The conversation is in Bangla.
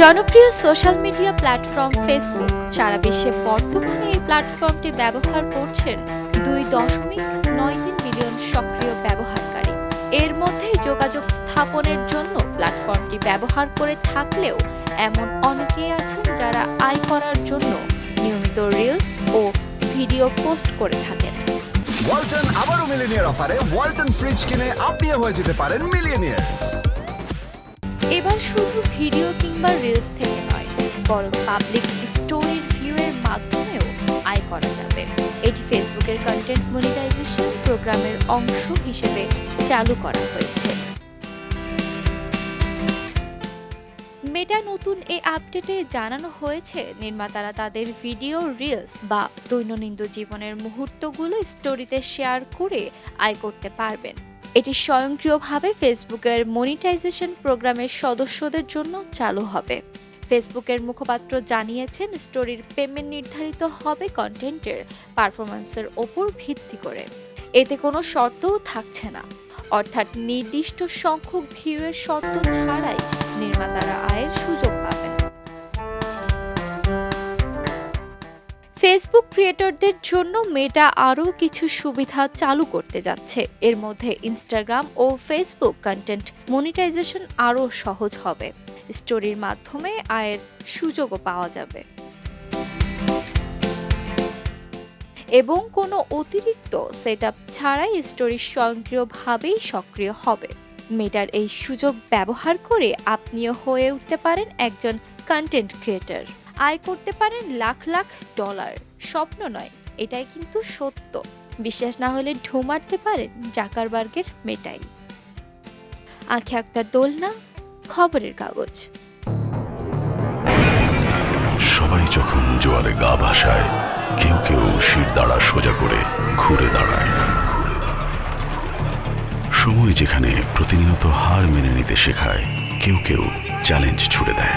জনপ্রিয় সোশ্যাল মিডিয়া প্ল্যাটফর্ম ফেসবুক সারা বিশ্বে বর্তমানে এই প্ল্যাটফর্মটি ব্যবহার করছেন দুই দশমিক নয় তিন মিলিয়ন সক্রিয় ব্যবহারকারী। এর মধ্যে যোগাযোগ স্থাপনের জন্য প্ল্যাটফর্মটি ব্যবহার করে থাকলেও এমন অনেকেই আছেন যারা আয় করার জন্য নিয়মিত রিলস ও ভিডিও পোস্ট করে থাকেন। ওয়ালটন আবারও মিলিনিয়ার অফারে ওয়ালটন ফ্রিজ কিনে আপনিও হয়ে যেতে পারেন মিলিয়নিয়ার এবার শুধু ভিডিও কিংবা রিলস থেকে নয়, বরং পাবলিক স্টোরির ভিউয়ের মাধ্যমেও আয় করা যাবে। এটি ফেসবুকের কন্টেন্ট মনিটাইজেশন প্রোগ্রামের অংশ হিসেবে চালু করা হয়েছে। মেটা নতুন এই আপডেটে জানানো হয়েছে, নির্মাতারা তাদের ভিডিও রিলস বা দৈনন্দিন জীবনের মুহূর্তগুলো স্টোরিতে শেয়ার করে আয় করতে পারবেন। এটি স্বয়ংক্রিয়ভাবে ফেসবুকের মনিটাইজেশন প্রোগ্রামের সদস্যদের জন্য চালু হবে। ফেসবুকের মুখপাত্র জানিয়েছেন স্টোরির পেমেন্ট নির্ধারিত হবে কন্টেন্টের পারফরম্যান্সের ওপর ভিত্তি করে। এতে কোনো শর্তও থাকছে না। অর্থাৎ নির্দিষ্ট সংখ্যক ভিউয়ের শর্ত ছাড়াই নির্মাতারা আয়ের সুযোগ ফেসবুক ক্রিয়েটরদের জন্য মেটা আরও কিছু সুবিধা চালু করতে যাচ্ছে। এর মধ্যে ইনস্টাগ্রাম ও ফেসবুক কন্টেন্ট মনিটাইজেশন আরও সহজ হবে। স্টোরির মাধ্যমে আয়ের সুযোগও পাওয়া যাবে। এবং কোনো অতিরিক্ত সেটআপ ছাড়াই স্টোরি স্বয়ংক্রিয়ভাবেই সক্রিয় হবে। মেটার এই সুযোগ ব্যবহার করে আপনিও হয়ে উঠতে পারেন একজন কন্টেন্ট ক্রিয়েটর আয় করতে পারেন লাখ লাখ ডলার। স্বপ্ন নয়, এটাই কিন্তু সত্য। বিশ্বাস না হলে ঢু মারতে পারেন জাকারবার্গের মেটাই। আখি আক্তার দোলনা, খবরের কাগজ। সবাই যখন জোয়ারে গা ভাসায়, কেউ কেউ শির দাঁড়া সোজা করে ঘুরে দাঁড়ায়। সময় যেখানে প্রতিনিয়ত হার মেনে নিতে শেখায়, কেউ কেউ চ্যালেঞ্জ ছুড়ে দেয়।